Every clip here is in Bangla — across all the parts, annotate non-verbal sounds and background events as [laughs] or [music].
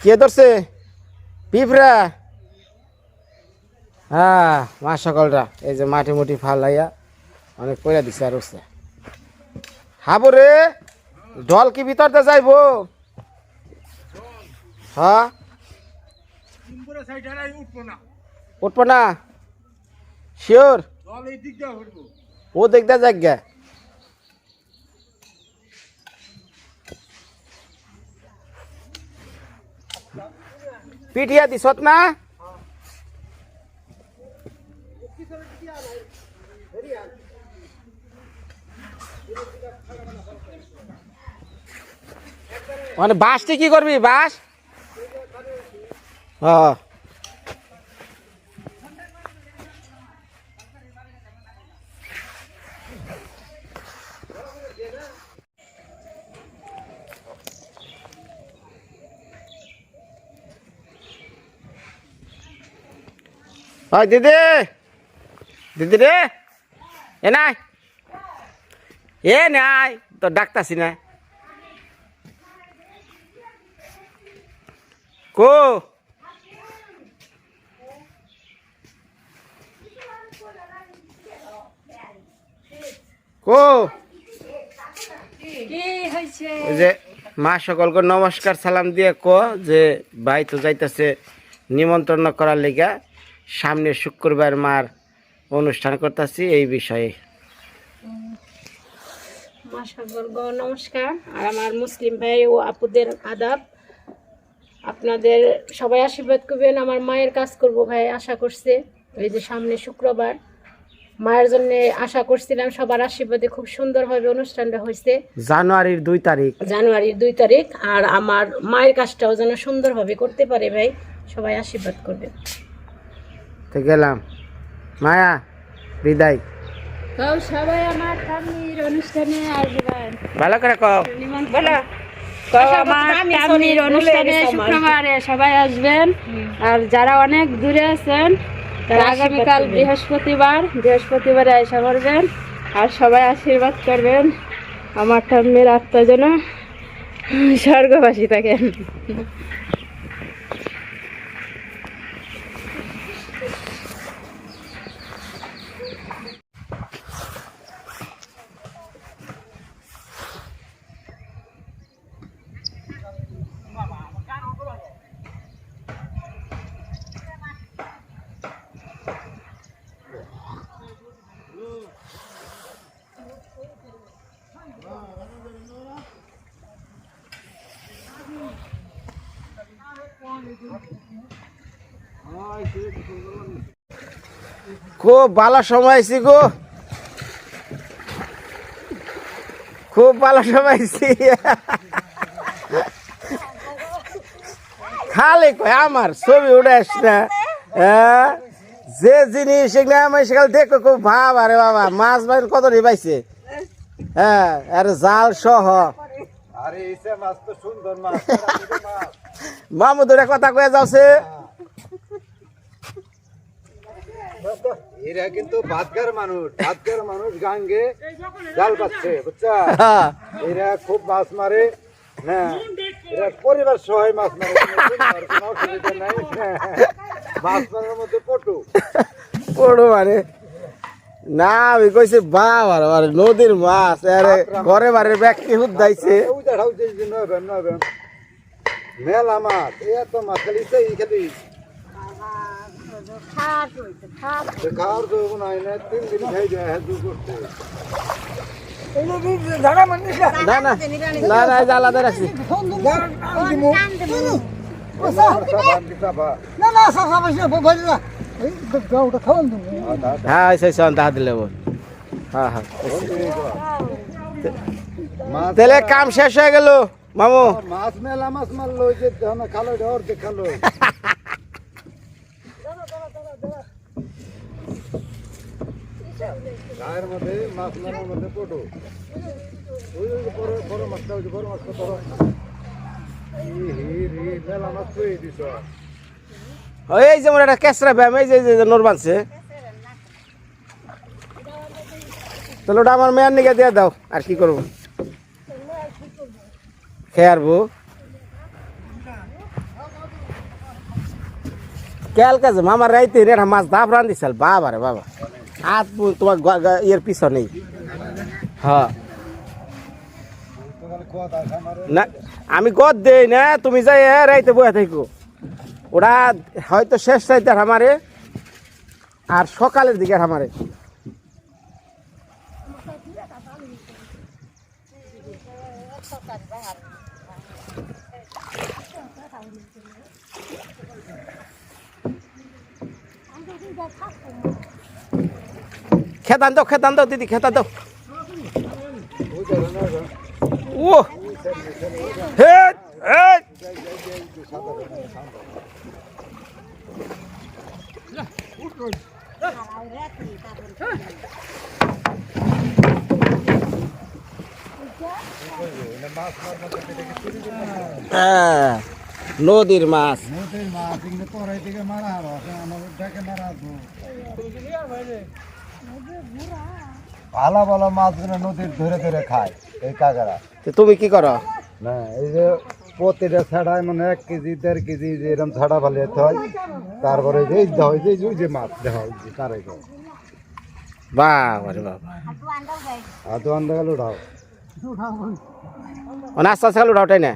কে ধরছে? পিঁপড়া। হ্যাঁ মা সকলরা এই যে মাটি মুটি ফালাইয়া অনেক পয়লা দিছে আর উঠছে হাবো রে জল কি ভিতরতে যাইবো? হ্যাঁ? উঠবো না। শিওর? ও দেখতে যাক গে পিটিয়া দিছত না? মানে বাসটি কি করবি বাস? হ্যাঁ। ওই দিদি দিদি রে। এ নাই। এ নাই তো ডাক্তারছি না কো? কো? যে মা সকলকে নমস্কার সালাম দিয়ে ক যে ভাই তো যাইতেছে নিমন্ত্রণ করার লেগা। সামনে শুক্রবার মার অনুষ্ঠান করতেছি এই বিষয়ে। নমস্কার। আর আমার মুসলিম ভাই ও আপুদের আদাব। আপনাদের সবাই আশীর্বাদ করবেন আমার মায়ের কাজ করব ভাই আশা করছে। এই যে সামনে শুক্রবার মায়ের জন্য আশা করছিলাম সবার আশীর্বাদে খুব সুন্দরভাবে অনুষ্ঠানটা হয়েছে। জানুয়ারির দুই তারিখ। জানুয়ারির দুই তারিখ আর আমার মায়ের কাজটাও যেন সুন্দরভাবে করতে পারে ভাই সবাই আশীর্বাদ করবেন। তো গেলাম। মায়া বিদায়। সবাই আমার স্বামীর অনুষ্ঠানে আসবেন। ভালো করে কও। বলো অনুষ্ঠানে শুক্রবারে সবাই আসবেন। আর যারা অনেক দূরে আছেন তারা আগামীকাল বৃহস্পতিবার বৃহস্পতিবারে আশা করবেন আর সবাই আশীর্বাদ করবেন। আমার ঠাম্মির আত্মা যেন স্বর্গবাসী থাকেন। খুব ভালো সময় গো। খুব ভালো সময় আইছি। খালি কয় আমার ছবি উঠাস না। হ্যাঁ? যে জিনিস এগুলো আমি সেখানে দেখো খুব ভাব আরে বাবা মাছ মাছ কত পাইছে হ্যাঁ আর জাল সহ। আরে এসে মাছ তো সুন্দর মাছ। মামু দুটা কথা কয়ে যাচ্ছে এরা কিন্তু মানুষ মানুষ গাঙ্গে জাল পাচ্ছে বুঝছা? [laughs] এরা খুব মাছ মারে হ্যাঁ। এরা পরিবার সহায় মাছ মারে কোনো কোনো অসুবিধা নাই হ্যাঁ, মাছ মারার মধ্যে পটু। মানে? না আমি কইছি বাবা আর নদীর মাছ আরে ঘরে বাড়ির ব্যক্তি হুদাইছে। মেলা মাছ এত মাছ খালি খাওয়ার তো নাই না তিন দিন খাই যায় হ্যাঁ দু করতে। না না না না এই যে আলাদা রাখছি। হ্যাঁ সেই সন তাহা দিলে বল হ্যাঁ হ্যাঁ মাছ তাহলে কাম শেষ হয়ে গেল মামু। মাছ মেলা মাছ মারলো ওই যে খালো ডর দেখাল গায়ের মধ্যে, মাছ মেলার মধ্যে পটু ওই ওই যে বড় বড় মাছটা, ওই যে বড় মাছটা বড় ই হি রি মেলা মাছ পেয়ে দিছ? ওই এই যেমন একটা কেসরা ব্যায়াম, এই যে এই যে নোর বানছে। তাহলে ওটা আমার মেয়ের নিকে দিয়ে দাও, আর কি করব? খেয়ে আরবো কালকে যে মামার রাইতে রে, একটা মাছ দাপ রান দিছিল বাবা রে বাবা। আর তোমার ইয়ের পিছনেই। হ্যাঁ। না আমি গদ দেই না তুমি যাই রাইতে বয়ে থাকো ওরা হয়তো শেষ রাইতে আমারে আর সকালের দিকে আমারে। খেতান দাও খেতান দাও দিদি খেতান দাও। ও। হে হ্যাঁ, নদীর মাছ। নদীর মাছ এগুলো পরে থেকে মারা হলো আমার ডেকে মারা আসব ভালো ভালো মাছগুলো নদীর ধরে ধরে খায় এই কাকারা। তো তুমি কি করো? না এই যে প্রতিটা ছাড়ায় মানে এক কেজি দেড় কেজি যে এরকম ছাড়া ভালো হয়। তারপরে যে হয় যে যে মাছ দেওয়া হয় যে তারাই দেওয়া বাবা রে বাবা। আন্দা গেল উঠাও ও নাস্তা ছাল উঠাওটাই না?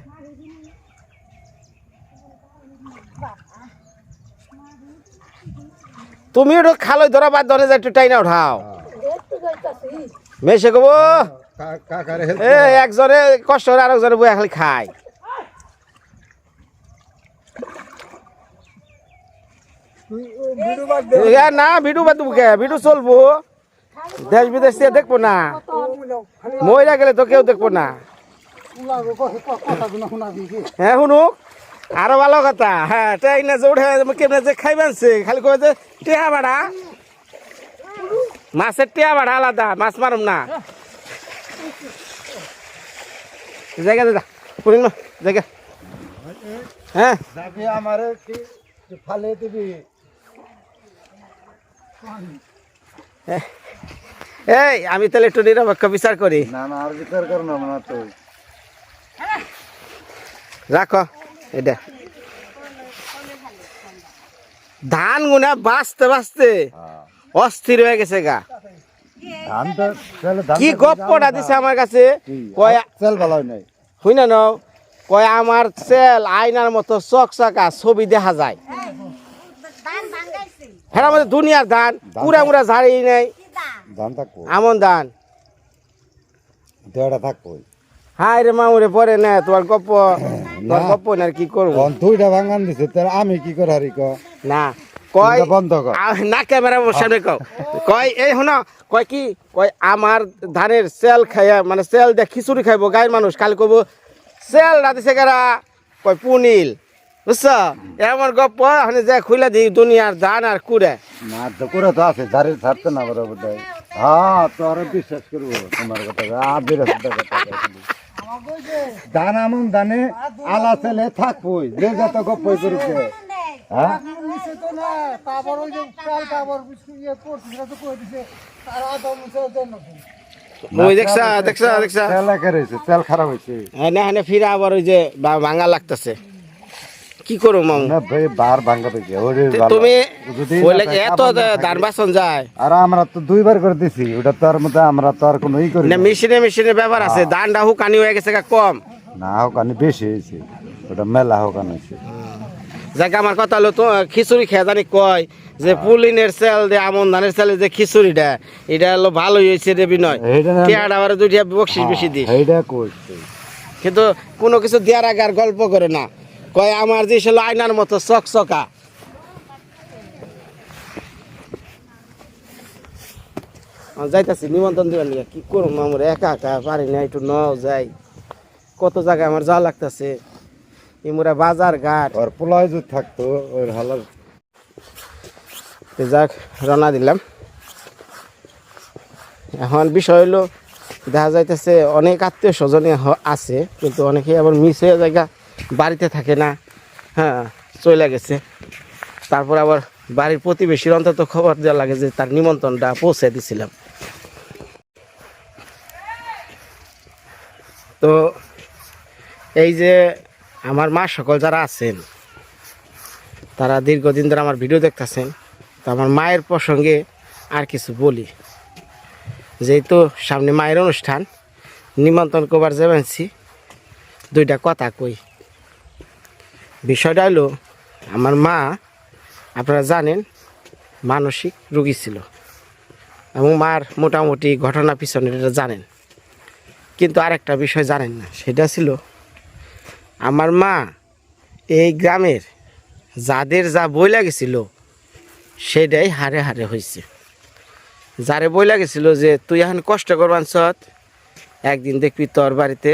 তুমি একটু খালই ধরা বাদ ধরে যা একটু টাইনা উঠাও হেল্প এ, একজনে কষ্ট করে আরেকজনে বয়ে খালি খায়। না ভিডিও বাদ কে? ভিডিও চলবো। দেশ বিদেশ থেকে দেখব না। মহিলা গেলে তো কেউ দেখব না। হ্যাঁ শুনুক। আরও ভালো কথা। হ্যাঁ না যে উঠে কেমনে যে খাইবেনছে খালি কয়ে যে টেহা ভাড়া মাছের টেহা ভাড়া আলাদা মাছ মারুম না। জায়গা দাদা জায়গা। হ্যাঁ। আমারে কি কি ফালে দিবি। এই আমি তাহলে একটু নিরপেক্ষ বিচার করি। না না আর বিচার কর না তো। রাখো। এটা। ধান গুনা বাঁচতে বাঁচতে অস্থির হয়ে গেছে গা। কি গপ্পটা দিছে আমার কাছে? কয় চাল ভালো নাই? হই না নাও। কয় আমার সেল আয়নার মতো চকচকা ছবি দেখা যায়। হ্যাঁ আমাদের দুনিয়ার ধান পুরা মুরা ঝাড়ি নেই। ধান আমন ধান। দেড়টা থাকব। হাই রে মামুরে পরে না তোমার গপ্প তোমার গপ্প না কি করব? তখন দুইটা ভাঙান দিছে তাহলে আমি কি করে হারি ক না কয় বন্ধ কর। না ক্যামেরা সামনে কও। কয় এই শোন কয় কি কয় আমার ধানের সেল খাইয়া মানে সেল দিয়ে খিচুড়ি খাইবো গায়ের মানুষ কাল কব সেল রাতে কারা? কয় পুনিল বুঝছ? এমন গপ্প মানে যে খুলে দিই দুনিয়ার ধান আর কুড়ে। না তো করে তো আছে ধারে ছাড়তে না বরাবর হ্যাঁ। তোর বিশ্বাস করব তোমার কথা আর বিরাট কথা ধান আমন দানে আলা ছেলে থাকবই যে যত গপ্পই করছে। হ্যাঁ? ওই দেখছা দেখছা দেখছা। তেল তেল খারাপ হয়েছে। হ্যাঁ হ্যাঁ ফিরে আবার ওই যে বা- ভাঙা লাগতেছে। কি করো মাম? না ভাই বার ভাঙ্গা পেয়েছে ওরে তুমি এত ধান বাসন যায়। আর আমরা তো দুইবার করে দিছি ওটা তো আর মধ্যে আমরা তো আর কোনো ই করি না না। মেশিনে মেশিনে ব্যাপার আছে। ধানটা হুকানি হয়ে গেছে কম। না বেশি হয়েছে। ওটা মেলা হয়েছে। যাকে আমার কথা হলো তো খিচুড়ি খেয়ে জানি কয় যে পুলিনের সেল দে আমন ধানের সেলে যে খিচুড়িটা এটা হলো ভালো হয়েছে রে বিনয়। টিয়াটা আবার দুইটা বকশিস বেশি দিস এইটা করছে। কিন্তু কোনো কিছু দেওয়ার আগে আর গল্প করে না। কয় আমার যে হলো আয়নার মতো চকচকা। যাইতাছি নিমন্ত্রণ দিবেন কি করুম আমার? একা একা পারি না একটু ন যাই। কত জায়গায় আমার যাওয়া লাগতেছে। ইমুরা বাজার ঘাট। ওর পোলায় যদি থাকতো ওর হালার যাক রওনা দিলাম। এখন বিষয় হলো দেখা যাইতেছে অনেক আত্মীয় স্বজনে আছে কিন্তু অনেকে আবার মিস হয়ে জায়গা বাড়িতে থাকে না। হ্যাঁ চলে গেছে। তারপর আবার বাড়ির প্রতিবেশীর অন্তত খবর দেওয়া লাগে যে তার নিমন্ত্রণটা পৌঁছে দিছিলাম। তো এই যে আমার মা সকল যারা আছেন, তারা দীর্ঘদিন ধরে আমার ভিডিও দেখতেছেন। তো আমার মায়ের প্রসঙ্গে আর কিছু বলি। যেহেতু সামনে মায়ের অনুষ্ঠান, নিমন্ত্রণ করবার যাবেনছি দুইটা কথা কই। বিষয়টা হলো, আমার মা, আপনারা জানেন, মানসিক রুগী ছিল। এবং মার মোটামুটি ঘটনা পিছনে এটা জানেন। কিন্তু আরেকটা বিষয় জানেন না, সেটা ছিল, আমার মা এই গ্রামের যাদের যা বই লাগেছিল, সেটাই হারে হারে হয়েছে যারে বই লাগেছিল যে, তুই এখন কষ্ট করবান সৎ, একদিন দেখবি তোর বাড়িতে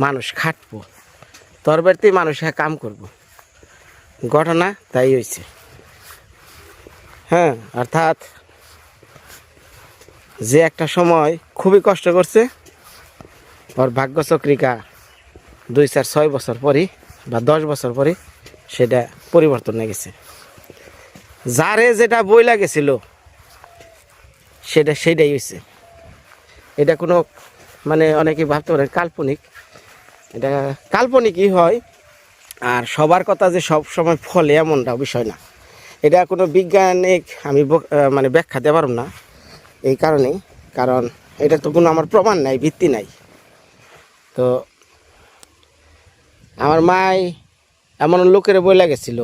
মানুষ খাটবো। তোর বাড়িতেই মানুষ হ্যাঁ কাম করব। ঘটনা তাই হয়েছে হ্যাঁ অর্থাৎ যে একটা সময় খুবই কষ্ট করছে, ওর ভাগ্য চক্রিকা দুই চার ছয় বছর পরই বা দশ বছর পরই সেটা পরিবর্তন হয়ে গেছে। যারে যেটা বই লাগেছিল, সেটা সেটাই হয়েছে এটা কোনো মানে অনেকে ভাবতে পারেন, কাল্পনিক। এটা কাল্পনিকই হয়। আর সবার কথা যে সব সময় ফলে এমনটা বিষয় না। এটা কোনো বিজ্ঞানিক আমি মানে ব্যাখ্যা দিতে পারব না এই কারণেই। কারণ এটা তো কোনো আমার প্রমাণ নাই, ভিত্তি নাই। তো আমার মাই এমন লোকের বই লাগেছিল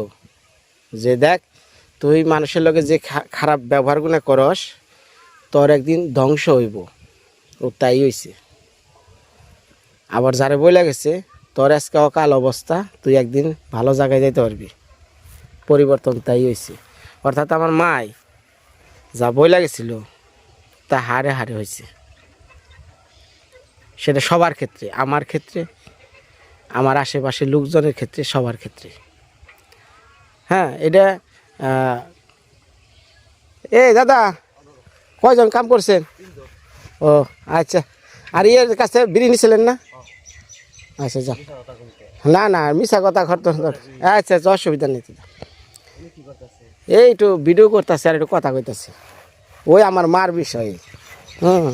যে, দেখ, তুই মানুষের লোকে যে খারাপ ব্যবহারগুলো করস, তোর একদিন ধ্বংস হইব। ও তাই হইছে। আবার যারে বই লাগেছে তোর আজকে অকাল অবস্থা, তুই একদিন ভালো জায়গায় যাইতে পারবি। পরিবর্তন তাই হয়েছে অর্থাৎ আমার মাই যা বই লাগেছিল তা হারে হারে হয়েছে সেটা সবার ক্ষেত্রে, আমার ক্ষেত্রে, আমার আশেপাশে লোকজনের ক্ষেত্রে, সবার ক্ষেত্রে। হ্যাঁ এটা এ দাদা, কয়জন কাম করছেন? ও আচ্ছা। আর ইয়ের কাছে বিড়ি নিছিলেন না? আচ্ছা যা। না না মিশা কথা ঘর আচ্ছা আচ্ছা অসুবিধা নেই এই একটু ভিডিও করতেছে আর একটু কথা কইতাছে। ওই আমার মার বিষয়ে। হুম।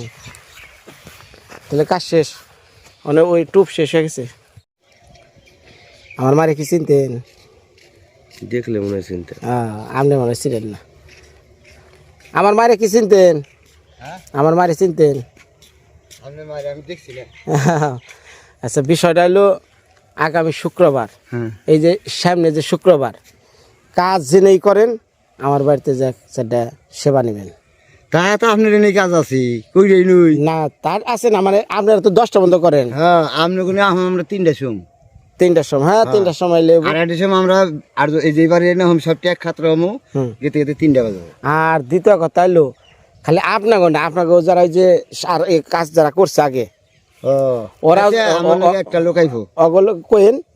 তাহলে কাজ শেষ। মানে ওই টুপ শেষ হয়ে গেছে। আমার মারে কি চিনতেন? দেখলে মনে হয় চিন্তা হ্যাঁ আপনি মনে হয় ছিলেন না। আমার মারে কি চিনতেন? আমার মারে চিনতেন? আপনি মারি আমি দেখছিলাম [laughs] আচ্ছা বিষয়টা হলো আগামী শুক্রবার। হ্যাঁ। এই যে সামনে যে শুক্রবার কাজ জেনেই করেন আমার বাড়িতে যা সেটা সেবা নেবেন। তা তো আপনার এনে কাজ আছে কইরাই নই। না তার আছে না মানে আপনারা তো দশটা বন্ধ করেন। হ্যাঁ আপনি কোনো আমরা তিনটা সোম তিনটার সময় হ্যাঁ তিনটার সময় লেবু। আর একটা সময় আমরা আর এই যে বাড়ি না হম সব ট্যাগ খাত্র হমু হুম। যেতে যেতে তিনটা বাজে। আর দ্বিতীয় কথা হলো খালি আপনাকে না আপনাকে যারা ওই যে আর এই কাজ যারা করছে আগে ওরা- আচ্ছা, আমার লগে একটা লোক আইবো। ওগুলো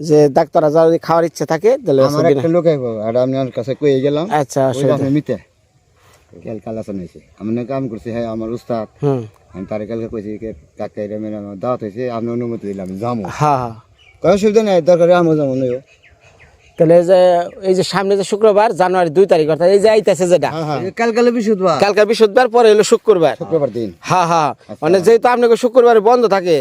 যে ডাক্তাররা যদি খাওয়ার ইচ্ছে থাকে তাহলে আমার একটা লোক আর আমি ওর কাছে কয়ে গেলাম আচ্ছা আপনি মিতে কাল কাল হয়েছে। আমি কাম করছি হ্যাঁ আমার উস্তাদ। আমি তারে কালকে কইছি যে কাকা এটা মেরে দাওয়াত হয়েছে আপনি অনুমতি দিলাম যাব হ্যাঁ হ্যাঁ। কোনো অসুবিধা নেই দরকার আমি যাব তাহলে যে এই যে সামনে যে শুক্রবার জানুয়ারি দুই তারিখ অর্থাৎ এই যে আইতেছে যেটা কাল কালে বৃহস্পতিবার কালকে বৃহস্পতিবার পরে হলো শুক্রবার। শুক্রবার দিন। হ্যাঁ হ্যাঁ। মানে যেহেতু আপনাকে শুক্রবারে বন্ধ থাকে।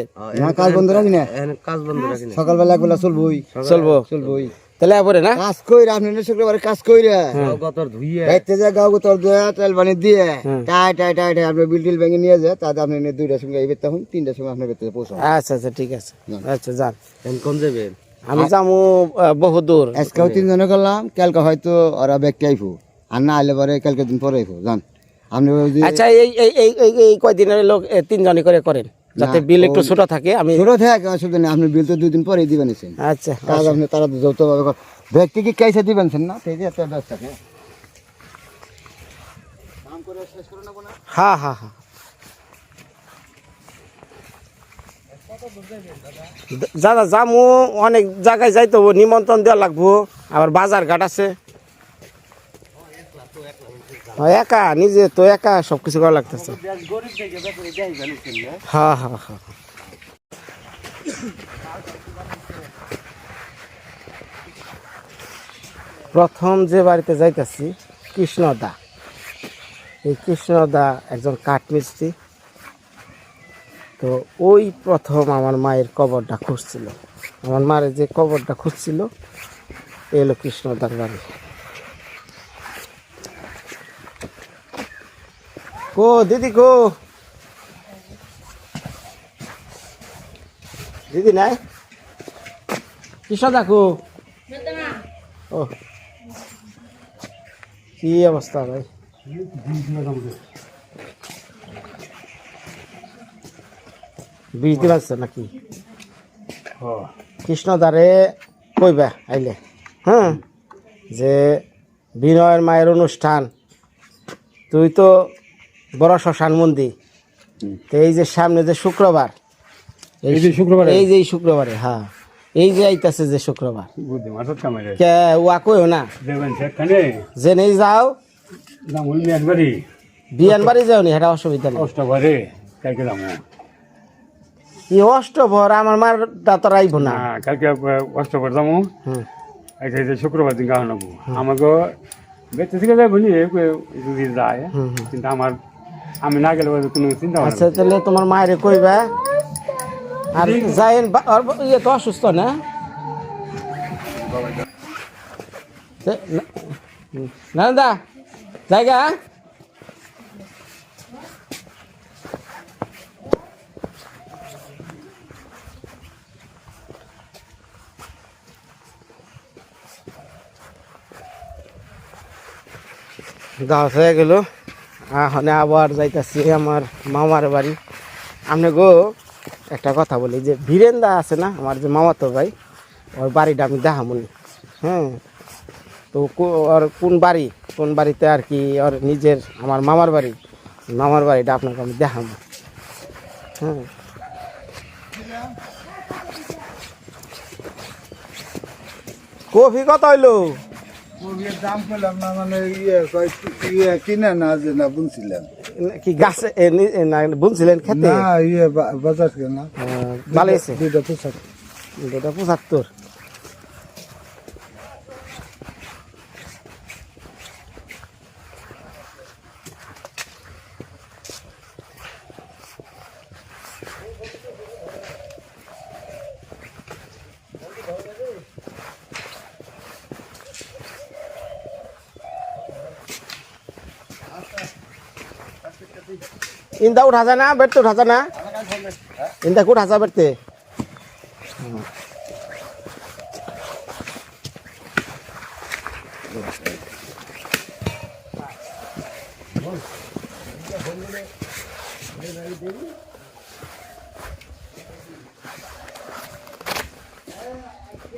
কাজ বন্ধ রাখি না। কাজ বন্ধ রাখি না। সকালবেলা একবেলা চলবই। চলবো। চলবই। তাহলে পরে না? কাজ কইরা আপনি শুক্রবারে কাজ কইরা। গত ধুইয়ে। বাইতে যা গাও তোর দুয়া তেল বানি দিয়ে। টাই টাই টাই টাই আপনি বিল টিল ভেঙে নিয়ে যায় তাতে আপনি দুইটার সঙ্গে এই বেতে হন তিনটার সময় আপনার বেতে পৌঁছান আচ্ছা আচ্ছা ঠিক আছে। আচ্ছা যান। এখন কোন যাবেন আমি যাব বহু দূর। আজকেও তিনজনে করলাম কালকে হয়তো ওরা ব্যক্তি আইফো আর না আইলে পরে কালকে দিন পরে আইফো জান? আপনি আচ্ছা এই এই এই এই এই কয়দিনের লোক এ, তিনজনই করে করেন? যাতে বিল একটু ছোট থাকে আমি ছোট থাকে অসুবিধা নেই আপনি বিল তো দুই দিন পরে দিবেন আচ্ছা কাজ আপনি তারা যৌথ ভাবে ব্যক্তি কি কাইসে দিবেন না? সেই যে একটা ব্যস্ত থাকে হ্যাঁ হ্যাঁ হ্যাঁ। দাদা যামু অনেক জায়গায় যাইতে হব নিমন্ত্রণ দেওয়া লাগবো। আবার বাজার ঘাট আছে। হ্যাঁ, একা নিজে তো একা সব কিছু করা লাগতেছে। হ্যাঁ হ্যাঁ হ্যাঁ। প্রথম যে বাড়িতে যাইতেছি কৃষ্ণদা। এই কৃষ্ণদা একজন কাঠমিস্ত্রি। তো ওই প্রথম আমার মায়ের কবরটা খুঁজছিল। আমার মায়ের যে কবরটা খুঁজছিল এলো কৃষ্ণ দরবারে। কো, দিদি কো। দিদি নাই? কৃষ্ণ কো। ও। কি অবস্থা ভাই? বুঝতে পারছ নাকি? কৃষ্ণদারে কইবা আইলে। হ্যাঁ যে বিনয়ের মায়ের অনুষ্ঠান তুই তো বড় শ্মশান মন্দির। তো এই যে সামনে যে শুক্রবার এই যে শুক্রবার? এই যে শুক্রবারে হ্যাঁ এই যে আইতাছে যে শুক্রবার। কে ওয়া কইও না? দেবেন যে নেই যাও। জামুল মিয়ান বাড়ি বিয়ান বাড়ি যাও নি এটা অসুবিধা নেই। কষ্ট করে কালকে যাব ই অষ্ট ভর আমার মার দাঁতর আইব না হ্যাঁ কালকে কষ্ট করে যাব আচ্ছা এই শুক্রবার দিন গাহন নেব আমাকে বেঁচে থেকে যাব নি যদি যায়। কিন্তু আমার আমি না গেলে কোনো চিন্তা আচ্ছা তাহলে তোমার মায়ের কইবা আর যাইন ইয়ে তো অসুস্থ না- না দা জায়গা গাছ হয়ে গেল। এখন আবার যাইতাছি আমার মামার বাড়ি। আপনি গো, একটা কথা বলি, যে বীরেন্দা আছে না, আমার যে মামাতো ভাই, ওর বাড়িটা আমি দেখামনি। হ্যাঁ তো ওর কোন বাড়ি, কোন বাড়িতে আর কি ওর নিজের, আমার মামার বাড়ি, মামার বাড়িটা আপনাকে আমি দেখাবো হ্যাঁ। কফি কত হইল? মুরগির দাম পেলাম না মানে ইয়ে ইয়ে কিনে না যে না বুনছিলাম কি গাছে বুনছিলেন খেতে? না ইয়ে বাজার কেনা। ভালো হয়েছে দুইটা দুটা পঁচাত্তর। ఇంత ఒకటి హజానా పెడితే ఒకటి హజానా ఇంత కూడా హజా పెడితే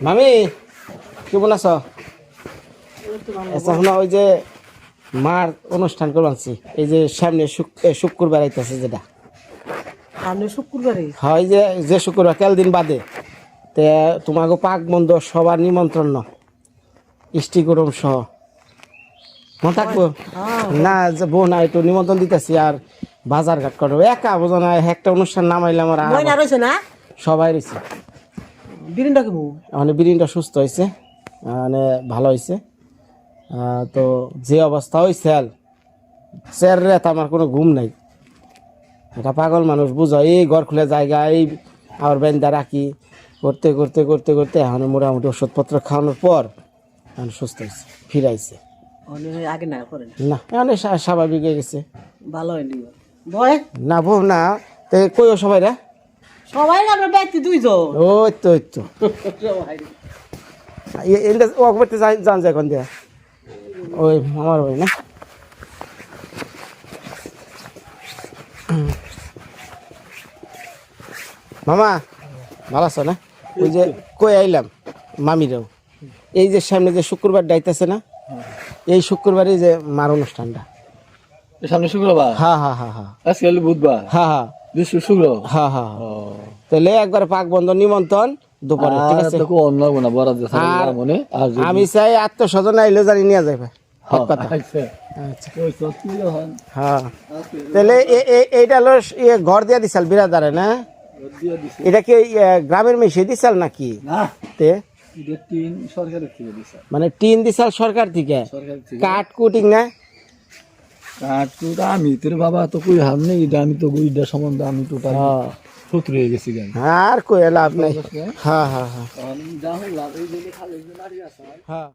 মামি কেমন আছো আচ্ছা শোনা ওই যে মার অনুষ্ঠান করবানছি। এই যে সামনে শুক্রবার আইতেছে যেটা। সামনে শুক্রবারে? হয় যে যে শুক্রবার কেল দিন বাদে। তে তোমাকে পাক বন্ধ সবার নিমন্ত্রণ। ইষ্টি গরম সহ। মন থাকব? না যে বউ না একটু নিমন্ত্রণ দিতেছি আর বাজার ঘাট করব একা বোঝো না একটা অনুষ্ঠান নামাইলাম আর না? সবাই রয়েছে। বিরিনটা কেমন মানে বিরিনটা সুস্থ হয়েছে মানে ভালো হয়েছে তো যে অবস্থা হয়েছে আর। স্যার রাত আমার কোনো ঘুম নাই। এটা পাগল মানুষ বুঝো? এই ঘর খুলে জায়গা এই আবার বেন্দা রাখি। করতে করতে করতে করতে এখন মোটামুটি ওষুধপত্র খাওয়ানোর পর এখন সুস্থ হয়েছে ফিরাইছে আগে না এখন স্বাভাবিক হয়ে গেছে। ভালো হয়নি বয়? না বউ না। তো কইও সবাই রে? সবাই আমরা ব্যক্তি দুইজন। ওই তো ওই তো। এ- এনটা করতে যান যায় এখন দিয়া। ওই আমার ওই না। মামা ভালো আছো না? ওই যে কই আইলাম? মামিরাও। এই যে সামনে যে শুক্রবার ডাইতেছে না এই শুক্রবারই যে মার অনুষ্ঠানটা। সামনে শুক্রবার? হ্যাঁ হ্যাঁ হ্যাঁ হ্যাঁ আজকে বুধবার? হ্যাঁ হ্যাঁ বিশ্ব শুক্র? হ্যাঁ হ্যাঁ তাহলে একবার পাক বন্ধ নিমন্ত্রণ। দুপুরে ঠিক আছে? অন্য মনে আমি চাই আত্মস্বজন আইলে জানি নিয়ে যাবে আচ্ছা। আচ্ছা। হ্যাঁ। তাহলে এইটা হলো ইয়ে ঘর দিয়া দিছাল বিরাদারে না? এটা কি গ্রামের মেশে দিছাল নাকি? তে? মানে টিন দিছাল সরকার থেকে? কাঠ কুটিং না? আর তো আমি তোর বাবা তো কই হাম নেই আমি তো গুইডা সম্বন্ধে আমি তো পারি হ্যাঁ শত্রু হয়ে গেছি গান আর কই লাভ নাই হ্যাঁ হ্যাঁ হ্যাঁ যা হল এই জন্য খালি নারী আছে হ্যাঁ